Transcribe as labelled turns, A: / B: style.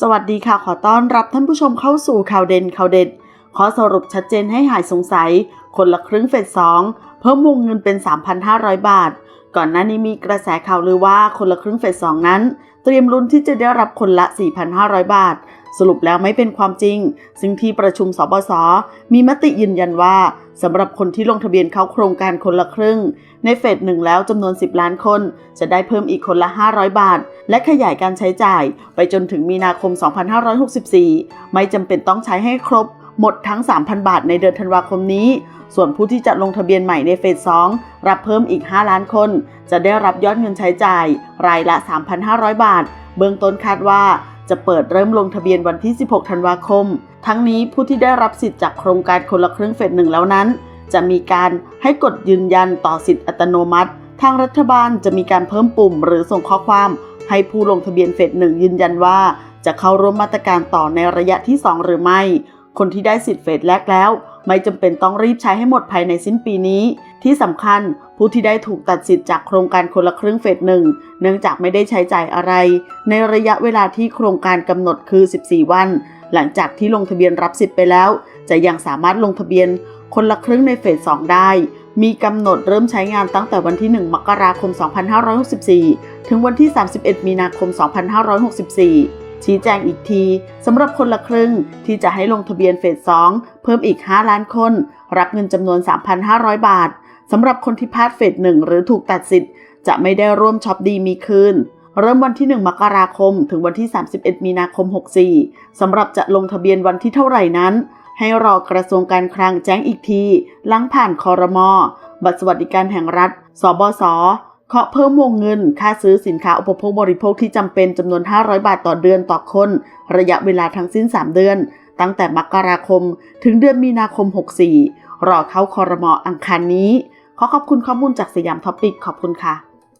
A: สวัสดีค่ะขอต้อนรับท่านผู้ชมเข้าสู่ข่าวเด่นข่าวเด็ด ขอสรุปชัดเจนให้หายสงสัย คนละครึ่งเฟสองเพิ่มวงเงินเป็น 3,500 บาท ก่อนหน้านี้มีกระแสข่าวลือว่าคนละครึ่งเฟสองนั้น เตรียมลุ้นที่จะได้รับคนละ 4,500 บาท สรุปแล้วไม่เป็นความจริง ซึ่งที่ประชุมสบส มีมติยืนยันว่าสำหรับคนที่ลงทะเบียนเข้าโครงการคนละครึ่ง ในเฟสหนึ่งแล้วจำนวน 10 ล้านคน จะได้เพิ่มอีกคนละ 500 บาท และขยายการใช้จ่าย ไปจนถึงมีนาคม 2564 ไม่จำเป็นต้องใช้ให้ครบหมดทั้ง 3,000 บาทในเดือนธันวาคมนี้ ส่วนผู้ที่จะลงทะเบียนใหม่ในเฟส 2 รับเพิ่มอีก 5 ล้านคน จะได้รับยอดเงินใช้จ่าย รายละ 3,500 บาท เบื้องต้นคาดว่า จะเปิดเริ่มลงทะเบียนวันที่ 16 ธันวาคม ทั้งนี้ผู้ที่ได้รับสิทธิ์จากโครงการคนละครึ่งเฟสหนึ่งแล้วนั้น จะมีการให้กดยืนยันต่อสิทธิ์อัตโนมัติ ทางรัฐบาลจะมีการเพิ่มปุ่ม หรือส่งข้อความ ให้ผู้ลงทะเบียนเฟสหนึ่งยืนยันว่า จะเข้าร่วมมาตรการต่อในระยะที่ 2 หรือไม่ คนที่ได้สิทธิ์เฟสแรกแล้ว ไม่จำเป็นต้องรีบใช้ให้หมดภายในสิ้นปีนี้ ที่สำคัญผู้ที่ได้ถูกตัดสิทธิ์จากโครงการคนละครึ่งเฟสหนึ่งเนื่องจากไม่ได้ใช้จ่ายอะไร ในระยะเวลาที่โครงการกำหนดคือ 14 วัน หลังจากที่ลงทะเบียนรับสิทธิ์ไปแล้ว จะยังสามารถลงทะเบียนคนละครึ่งในเฟส 2 ได้ มีกำหนดเริ่มใช้งานตั้งแต่วันที่ 1 มกราคม 2564 ถึงวันที่ 31 มีนาคม 2564ชี้แจงอีกทีสำหรับคนละครึ่งที่จะให้ลงทะเบียนเฟส 2 เพิ่มอีก 5 ล้านคน รับเงินจำนวน 3,500 บาท สำหรับคนที่พลาดเฟส1หรือถูกตัดสิทธิ์ จะไม่ได้ร่วมช็อปดีมีคืน เริ่มวันที่ 1 มกราคม ถึงวันที่ 31 มีนาคม 64 สำหรับจะลงทะเบียนวันที่เท่าไหร่นั้น ให้รอกระทรวงการคลังแจ้งอีกที หลังผ่านคอรมอบัตรสวัสดิการแห่งรัฐ สบสเคาะเพิ่มวงเงิน ค่าซื้อสินค้าอุปโภคบริโภคที่จำเป็นจำนวน 500 บาทต่อเดือนต่อคน ระยะเวลาทั้งสิ้น 3 เดือน ตั้งแต่มกราคม ถึงเดือนมีนาคม 64 รอเข้าคอรมออังคารนี้ ขอขอบคุณข้อมูลจากสยามท็อปิกขอบคุณค่ะ